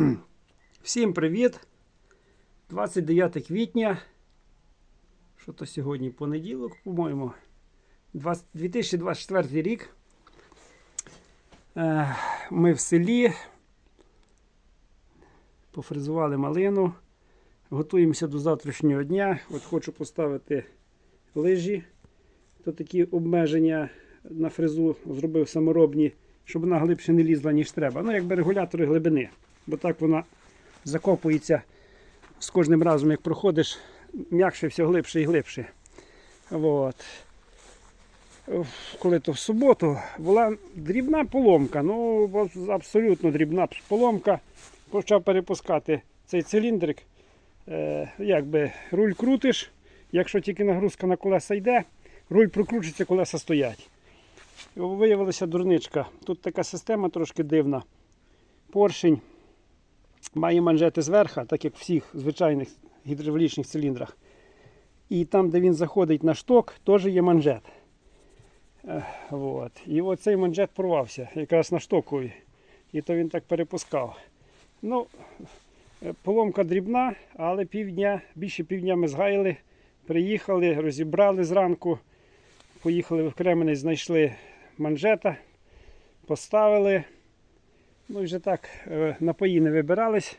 Всім привіт! 29 квітня. Що то сьогодні? Понеділок, по-моєму. 2024 рік. Е, Ми в селі. Пофрезували малину. Готуємося до завтрашнього дня. От хочу поставити лижі. То такі обмеження на фрезу зробив саморобні, щоб вона глибше не лізла, ніж треба. Ну, якби регулятори глибини. Бо так вона закопується з кожним разом, як проходиш, м'якше все глибше і глибше. От. Коли то в суботу була дрібна поломка, ну абсолютно дрібна поломка. Почав перепускати цей циліндрик. Е, якби руль крутиш, якщо тільки нагрузка на колеса йде, руль прокручується, колеса стоять. Виявилася дурничка. Тут така система трошки дивна. Поршень має манжети зверху, так як в всіх звичайних гідравлічних циліндрах. І там, де він заходить на шток, теж є манжет. От. І оцей манжет порвався якраз на штокові. І то він так перепускав. Ну, Поломка дрібна, але півдня, більше півдня ми згаяли, приїхали, розібрали зранку, поїхали в Кременець, знайшли манжета, поставили. Ну вже так е, напої не вибирались.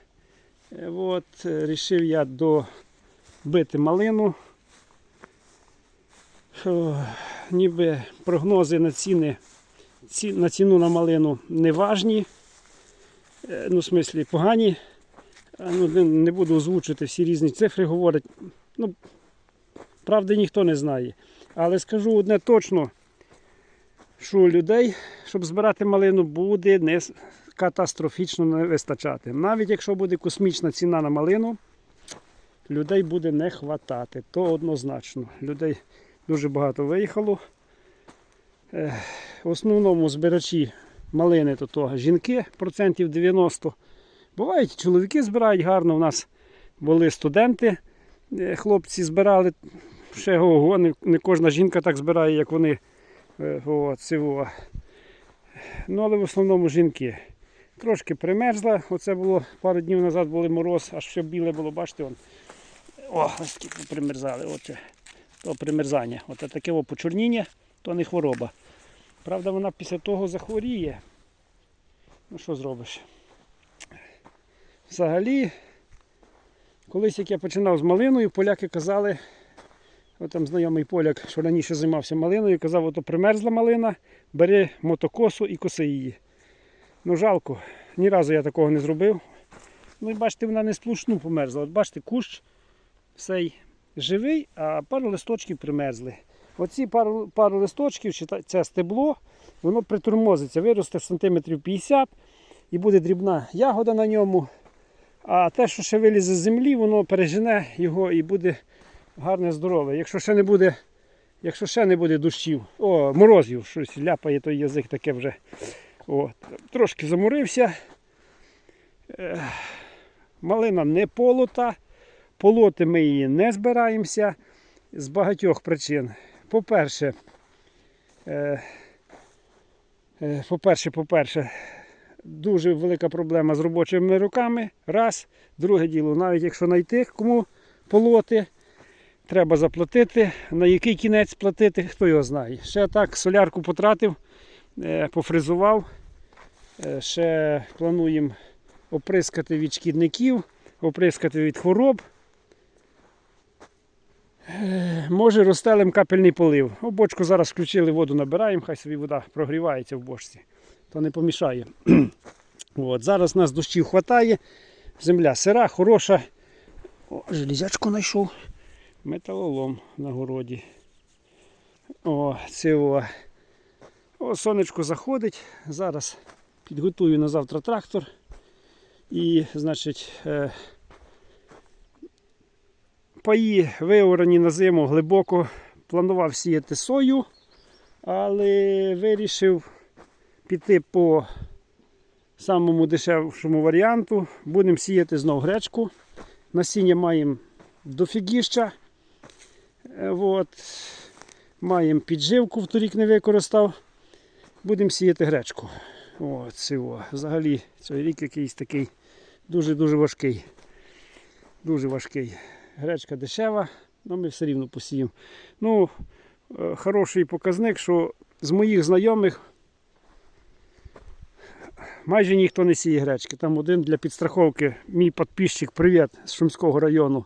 Е, От, е, рішив я добити малину. О, ніби прогнози на ціни ці, на ціну на малину не важні. Ну, в смислі, погані. Ну, не, буду озвучувати всі різні цифри говорять. Ну, правди ніхто не знає. Але скажу одне точно, що людей, щоб збирати малину, буде не катастрофічно не вистачати. Навіть якщо буде космічна ціна на малину, людей буде не хватати. То однозначно. Людей дуже багато виїхало. Е, В основному збирачі малини то, то жінки, процентів 90. Бувають, чоловіки збирають гарно. У нас були студенти, е, хлопці збирали. Ще ого, не, не кожна жінка так збирає, як вони. Е, О. Ну, але в основному жінки. Трошки примерзла. Оце було пару днів назад були мороз, аж все біле було, бачите, он. О, ось скільки примерзали. Оце. То примерзання. Оце таке о, почорніння, то не хвороба. Правда, вона після того захворіє. Ну що зробиш? Взагалі, колись як я починав з малиною, поляки казали, от там знайомий поляк, що раніше займався малиною, казав, ото примерзла малина, бери мотокосу і коси її. Ну жалко, ні разу я такого не зробив. Ну і бачите, вона не сплошну померзла. От бачите, кущ цей живий, а пару листочків примерзли. Оці пару, пару листочків, чи це стебло, воно притормозиться, виросте сантиметрів 50 і буде дрібна ягода на ньому. А те, що ще вилізе з землі, воно пережене його і буде гарне здорове. Якщо ще не буде, якщо ще не буде дощів, о, морозів, щось ляпає той язик таке вже. От. Трошки заморився. Ех, Малина не полота. Полоти ми її не збираємося з багатьох причин. По-перше, е, е, по-перше, по-перше, дуже велика проблема з робочими руками. Раз. Друге діло, навіть якщо знайти кому полоти, треба заплатити. На який кінець платити, хто його знає. Ще так солярку потратив, е, пофризував. Е, Ще плануємо оприскати від шкідників, оприскати від хвороб. Е, Може розстелим капельний полив. У бочку зараз включили, воду набираємо, хай собі вода прогрівається в бочці, то не помішає. От, зараз нас дощів вистачає. Земля сира, хороша. О, железячку знайшов. Металолом на городі. О, це о. О, сонечко заходить. Зараз підготую на завтра трактор. І, значить, е, паї виорані на зиму глибоко. Планував сіяти сою, але вирішив піти по самому дешевшому варіанту. Будемо сіяти знов гречку. Насіння маємо дофігіща. Е, От. Маємо підживку, в торік не використав. Будемо сіяти гречку. О, цього. Взагалі цей рік якийсь такий дуже-дуже важкий. Дуже важкий. Гречка дешева, але ми все рівно посіємо. Ну, е, хороший показник, що з моїх знайомих майже ніхто не сіє гречки. Там один для підстраховки, мій підписчик, привіт з Шумського району.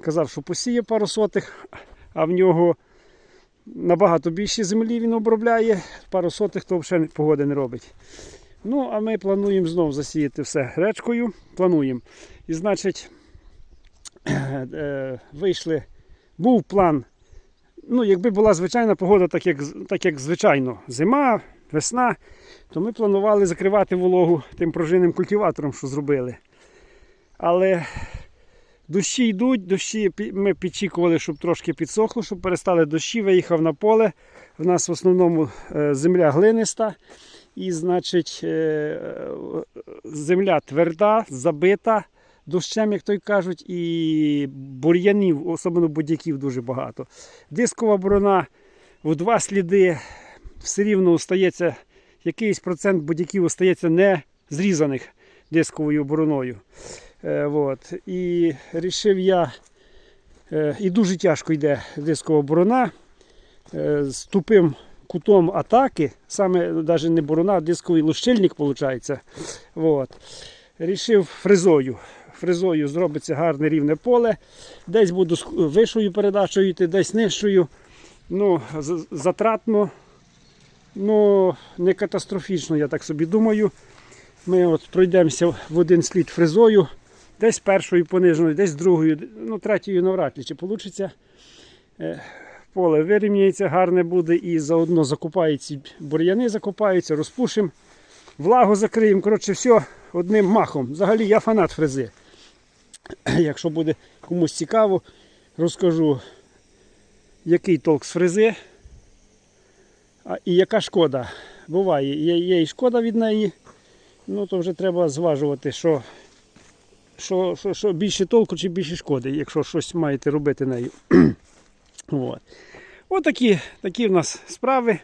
Казав, що посіє пару сотих, а в нього набагато більше землі він обробляє, пару сотих то взагалі погоди не робить. Ну, а ми плануємо знову засіяти все гречкою. Плануємо. І значить, е, вийшли, був план. Ну, якби була звичайна погода, так як, так як звичайно, зима, весна, то ми планували закривати вологу тим пружинним культиватором, що зробили. Але дощі йдуть, дощі ми підчікували, щоб трошки підсохло, щоб перестали дощі, виїхав на поле. В нас в основному е, земля глиниста. І, значить, е, земля тверда, забита дощем, як то й кажуть, і бур'янів, особливо будяків, дуже багато. Дискова борона в два сліди все рівно остається, якийсь процент будяків остається не зрізаних дисковою бороною. Е, вот. І рішив я, е, і дуже тяжко йде дискова борона. Е, з тупим кутом атаки, саме навіть не борона, а дисковий лущильник, виходить. Вот. Рішив фрезою. Фрезою зробиться гарне рівне поле. Десь буду вищою передачею йти, десь нижчою. Ну, затратно, ну не катастрофічно, я так собі думаю. Ми от пройдемося в один слід фрезою, десь першою пониженою, десь другою, ну третьою навряд ли чи вийде. Поле вирівняється, гарне буде і заодно закопають ці бур'яни, закопаються, розпушимо, влагу закриємо. Коротше, все одним махом. Взагалі я фанат фрези. Якщо буде комусь цікаво, розкажу, який толк з фрези і яка шкода. Буває, є і шкода від неї, ну то вже треба зважувати, що, що, що, що більше толку чи більше шкоди, якщо щось маєте робити нею. От. Отакі такі в нас справи.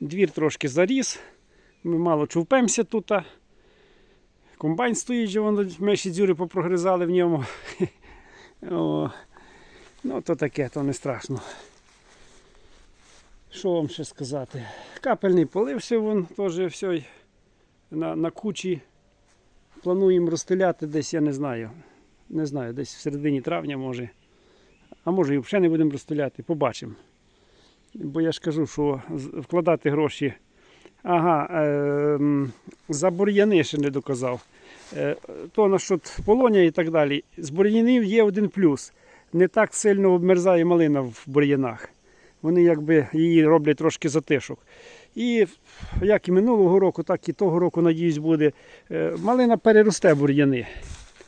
Двір трошки заріс. Ми мало чувпемося тут. Комбайн стоїть, воно меші дзюри попрогризали в ньому. О, ну, то таке, то не страшно. Що вам ще сказати? Капельний полився вон теж все на, на кучі. Плануємо розстеляти десь, я не знаю. Не знаю, десь в середині травня може. А може і взагалі не будемо розстріляти, побачимо. Бо я ж кажу, що вкладати гроші. Ага, е, за бур'яни ще не доказав. Е, то насчет полоня і так далі. З бур'янів є один плюс. Не так сильно обмерзає малина в бур'янах. Вони якби її роблять трошки затишок. І як і минулого року, так і того року, надіюсь, буде. е, Малина переросте бур'яни.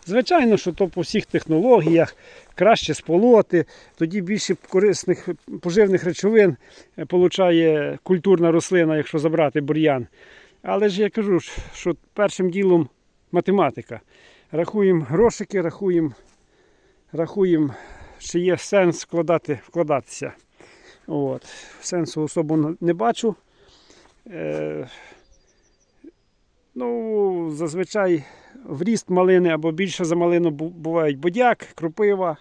Звичайно, що то по всіх технологіях краще сполоти, тоді більше корисних поживних речовин е, получає культурна рослина, якщо забрати бур'ян. Але ж я кажу, що першим ділом математика. Рахуємо грошики, рахуємо, рахуємо, чи є сенс вкладати, вкладатися. От. Сенсу особо не бачу. Е, ну, зазвичай в ріст малини або більше за малину бувають бодяк, кропива,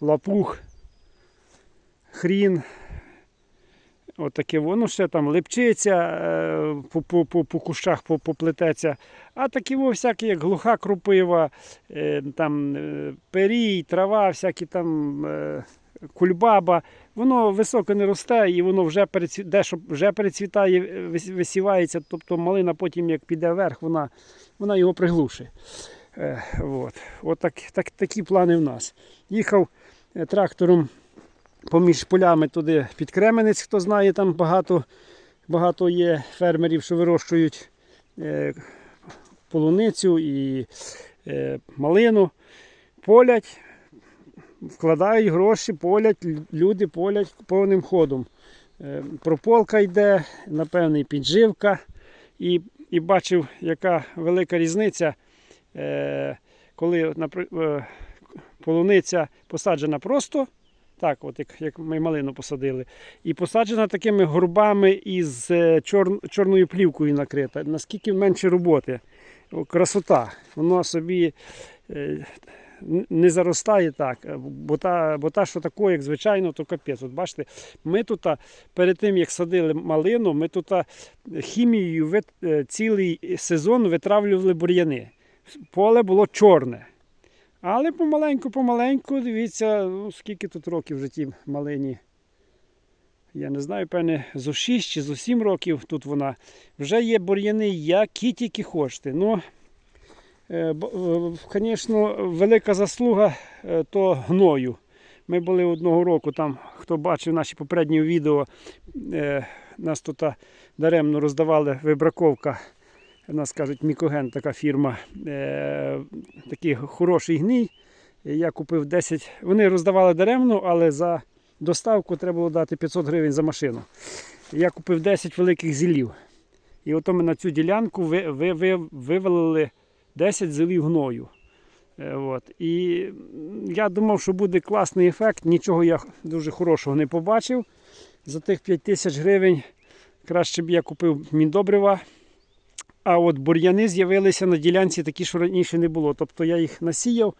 лапух, хрін. Отаке воно ще там липчиця е, по, по, по, по кущах по- поплететься. А такі во всякі, як глуха кропива, е, там перій, трава, всякі там кульбаба. Воно високо не росте і воно вже дещо вже перецвітає, висівається. Тобто малина потім, як піде вверх, вона, вона його приглушить. Е, от. От так, так, такі плани в нас. Їхав е, трактором поміж полями туди під Кременець, хто знає, там багато, багато є фермерів, що вирощують е, полуницю і е, малину. Полять, вкладають гроші, полять, люди полять повним ходом. Е, прополка йде, напевне, підживка. І, і бачив, яка велика різниця, е, коли е, полуниця посаджена просто, так, от як, як ми малину посадили, і посаджена такими горбами із чор, чорною плівкою накрита. Наскільки менше роботи. Красота. Воно собі не заростає так. е, Бо та, бо та, що таке, як звичайно, то капець. От бачите, ми тут перед тим, як садили малину, ми тут хімією вит- е, цілий сезон витравлювали бур'яни. Поле було чорне. Але помаленьку, помаленьку, дивіться, ну, скільки тут років вже ті малині. Я не знаю, певне, зо 6 чи зо 7 років тут вона. Вже є бур'яни, які тільки хочете. Ну, звісно, велика заслуга е, то гною. Ми були одного року там, хто бачив наші попередні відео, е, нас тут даремно роздавали вибраковка. Нас кажуть, Мікоген така фірма. Е, такий хороший гній. Я купив 10. Вони роздавали даремно, але за доставку треба було дати 500 гривень за машину. Я купив 10 великих зілів. І ото ми на цю ділянку ви, ви, ви, вивалили 10 зілів гною. Е, От. І я думав, що буде класний ефект. Нічого я дуже хорошого не побачив. За тих 5 тисяч гривень краще б я купив міндобрива. А от бур'яни з'явилися на ділянці такі, що раніше не було. Тобто я їх насіяв,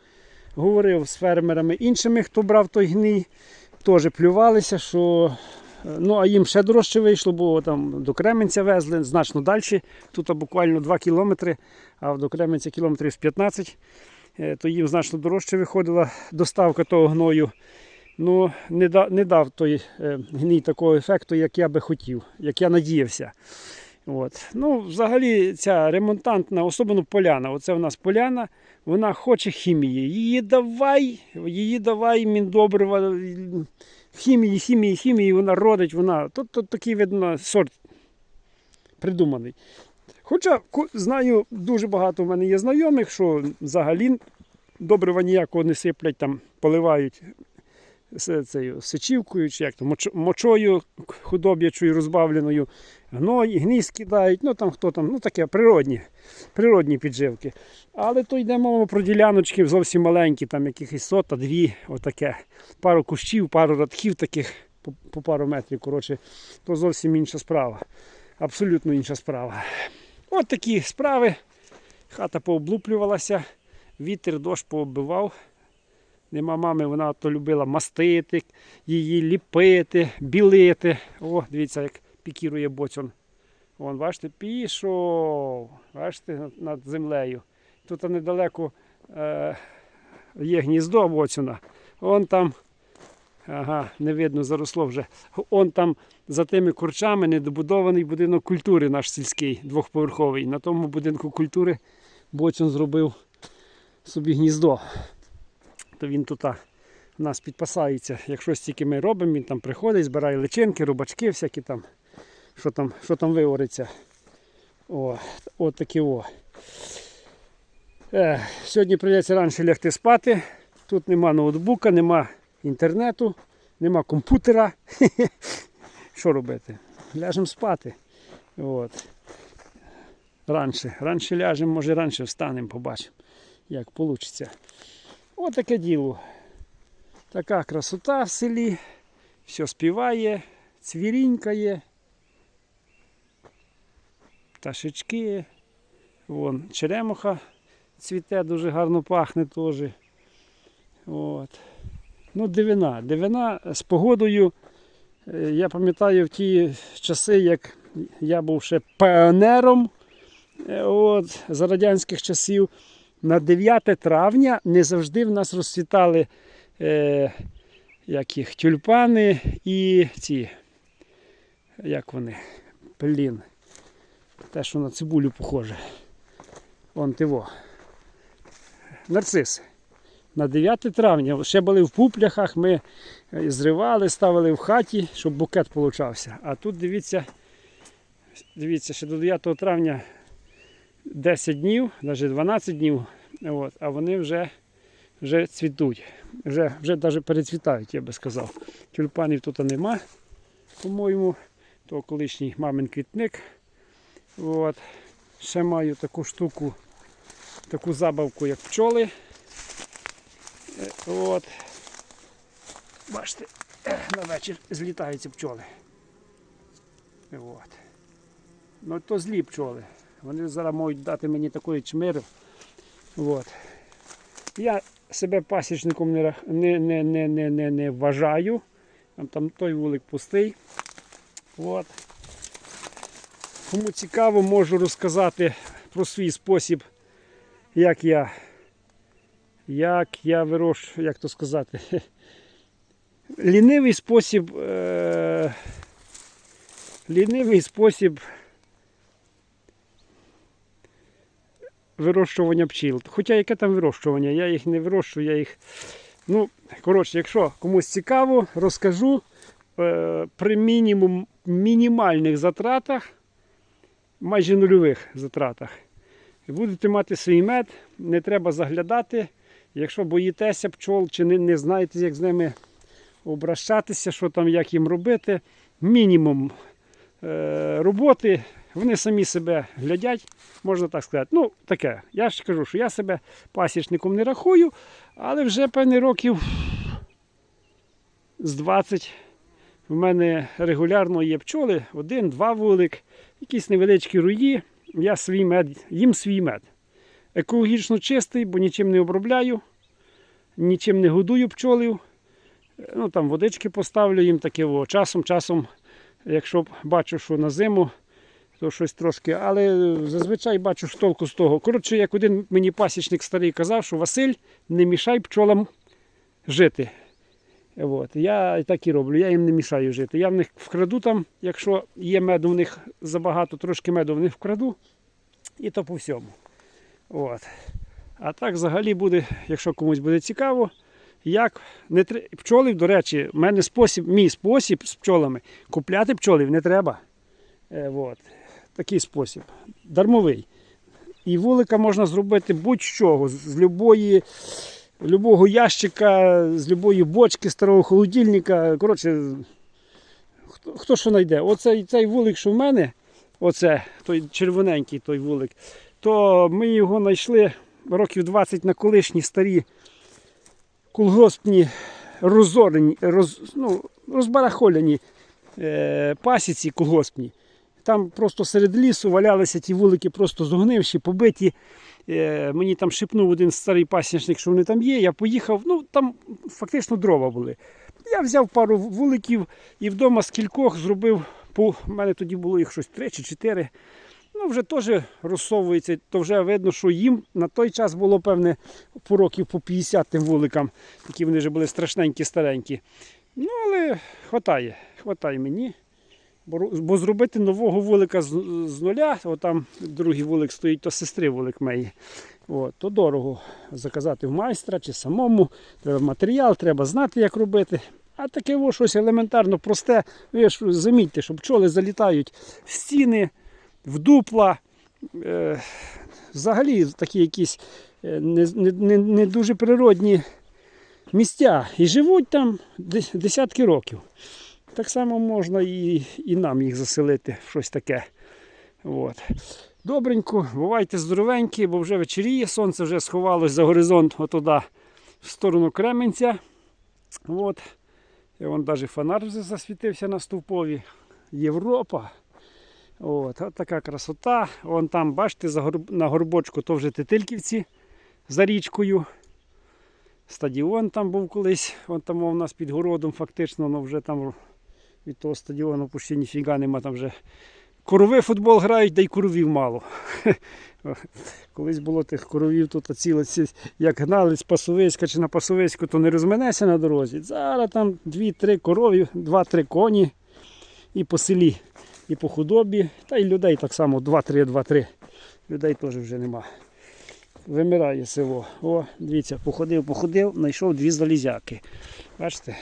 говорив з фермерами іншими, хто брав той гній, теж плювалися, що ну, а їм ще дорожче вийшло, бо там до Кременця везли значно далі. Тут буквально 2 кілометри, а до Кременця кілометрів 15, Е, то їм значно дорожче виходила доставка того гною. Ну, не, да, не дав той е, гній такого ефекту, як я би хотів, як я надіявся. От. Ну, взагалі, ця ремонтантна, особливо поляна. Оце в нас поляна, вона хоче хімії. Її давай, її давай, міндобрива, хімії, хімії, хімії, вона родить, вона. Тут, тут такий видно сорт придуманий. Хоча знаю, дуже багато в мене є знайомих, що взагалі добрива ніякого не сиплять, там поливають цією сечівкою, чи як то, моч- мочою худоб'ячою розбавленою, гной, гній скидають, ну там хто там, ну таке природні, природні підживки. Але то йде мова про діляночки зовсім маленькі, там якихось сота, дві, отаке. Пару кущів, пару радків таких по, по пару метрів. Коротше, то зовсім інша справа. Абсолютно інша справа. От такі справи. Хата пооблуплювалася, вітер, дощ пооббивав. Нема мами, вона то любила мастити, її ліпити, білити. О, дивіться, як пікірує боцьон. Вон, бачите, пішов. Бачите, над- землею. Тут недалеко е, є гніздо боцюна. Вон там, ага, не видно, заросло вже. Он там за тими курчами недобудований будинок культури наш сільський, двохповерховий. На тому будинку культури боцюн зробив собі гніздо то він тут у нас підпасається. Як щось тільки ми робимо, він там приходить, збирає личинки, рубачки всякі там, що там, що там вивориться. О, от такі о. Е, сьогодні прийдеться раніше лягти спати. Тут нема ноутбука, нема інтернету, нема комп'ютера. Що робити? Ляжемо спати. От. Раніше. Раніше ляжемо, може раніше встанемо, побачимо, як вийде. Отаке діло. Така красота в селі. Все співає, цвірінькає. Пташечки. Вон черемуха цвіте, дуже гарно пахне теж. От. Ну, дивина. Дивина з погодою. е, Я пам'ятаю в ті часи, як я був ще піонером е, от, за радянських часів. На 9 травня не завжди в нас розцвітали е, як їх, тюльпани і ці, як вони, блін, те, що на цибулю похоже. Вон тиво. Нарциси. На 9 травня ще були в пупляхах, ми е, зривали, ставили в хаті, щоб букет получався. А тут дивіться, дивіться, ще до 9 травня 10 днів, навіть 12 днів, от, а вони вже, вже цвітуть. Вже, вже навіть перецвітають, я би сказав. Тюльпанів тут нема, по-моєму, то колишній мамин квітник. От. Ще маю таку штуку, таку забавку, як пчоли. Е, От. Бачите, на вечір злітаються пчоли. От. Ну то злі пчоли. Вони зараз можуть дати мені такої чмири. От. Я себе пасічником не, не, не, не, не, не вважаю. Там, там той вулик пустий. От. Кому цікаво, можу розказати про свій спосіб, як я, як я вирощую, як то сказати, лінивий спосіб, е, лінивий спосіб вирощування пчіл. Хоча яке там вирощування? Я їх не вирощую, я їх. Ну, коротше, якщо комусь цікаво, розкажу е, при мінімум мінімальних затратах, майже нульових затратах. Будете мати свій мед, не треба заглядати. Якщо боїтеся пчол чи не, не знаєте, як з ними обращатися, що там, як їм робити, мінімум е, роботи, вони самі себе глядять, можна так сказати. Ну, таке. Я ж кажу, що я себе пасічником не рахую, але вже певні років з 20 в мене регулярно є пчоли, один-два вулик, якісь невеличкі руї. Я свій мед, їм свій мед. Екологічно чистий, бо нічим не обробляю, нічим не годую пчолів. Ну, там водички поставлю їм таке часом, часом, якщо бачу, що на зиму, то щось трошки. Але зазвичай бачу що толку з того. Коротше, як один мені пасічник старий казав, що Василь, не мішай пчолам жити. От. Я так і роблю, я їм не мішаю жити. Я в них вкраду там, якщо є меду в них забагато, трошки меду в них вкраду, і то по всьому. От. А так взагалі буде, якщо комусь буде цікаво, як не тр... пчоли, до речі, в мене спосіб, мій спосіб з пчолами. Купляти пчолів не треба. Е, от. Такий спосіб. Дармовий. І вулика можна зробити будь-що, з, з любої любого ящика, з любої бочки, старого холодильника. Коротше, хто, хто що знайде. Оцей цей вулик, що в мене, оце, той червоненький той вулик, то ми його знайшли років 20 на колишні старі колгоспні роз, ну, розбарахоляні е, пасіці колгоспні. Там просто серед лісу валялися ті вулики, просто зогнивші, побиті. Е, мені там шепнув один старий пасічник, що вони там є. Я поїхав, ну там фактично дрова були. Я взяв пару вуликів і вдома з кількох зробив, в мене тоді було їх щось три чи чотири. Ну, вже теж розсовується, то вже видно, що їм на той час було певне по років по 50 тим вуликам. Такі вони вже були страшненькі, старенькі. Ну, але хватає, хватає мені. Бо, зробити нового вулика з, нуля, отам другий вулик стоїть, то сестри вулик має. От, то дорого заказати в майстра чи самому. Треба матеріал, треба знати, як робити. А таке во щось елементарно просте. Ви ж замітьте, що пчоли залітають в стіни, в дупла. Е, взагалі такі якісь е, не, не, не дуже природні місця. І живуть там десятки років. Так само можна і, і нам їх заселити в щось таке. От. Добренько, бувайте здоровенькі, бо вже вечеріє, сонце вже сховалось за горизонт отуда, в сторону Кременця. От. І вон навіть фонар засвітився на стовпові. Європа. От, от така красота. Вон там, бачите, на горбочку то вже Тетильківці за річкою. Стадіон там був колись, вон там у нас під городом фактично, але вже там від того стадіону почти ніфіга нема там вже. Корови футбол грають, да й коровів мало. Колись було тих коровів тут ціле, як гнали з Пасовиська чи на Пасовиську, то не розминеся на дорозі. Зараз там дві-три корови, два-три коні і по селі, і по худобі, та й людей так само, два-три, два-три. Людей теж вже нема. Вимирає село. О, дивіться, походив, походив, знайшов дві залізяки. Бачите?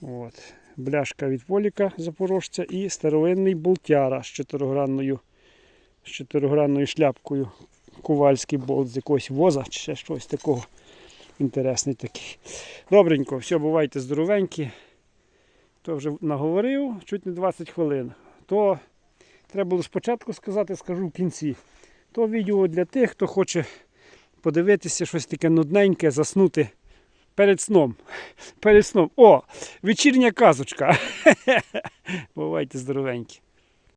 От. Бляшка від поліка запорожця і старовинний болтяра з чотиригранною, з чотиригранною шляпкою. Ковальський болт з якогось воза чи ще щось такого. Інтересний такий. Добренько, все, бувайте здоровенькі. То вже наговорив, чуть не 20 хвилин. То треба було спочатку сказати, скажу в кінці. То відео для тих, хто хоче подивитися щось таке нудненьке, заснути перед сном. Перед сном. О, вечірня казочка. Бувайте здоровенькі.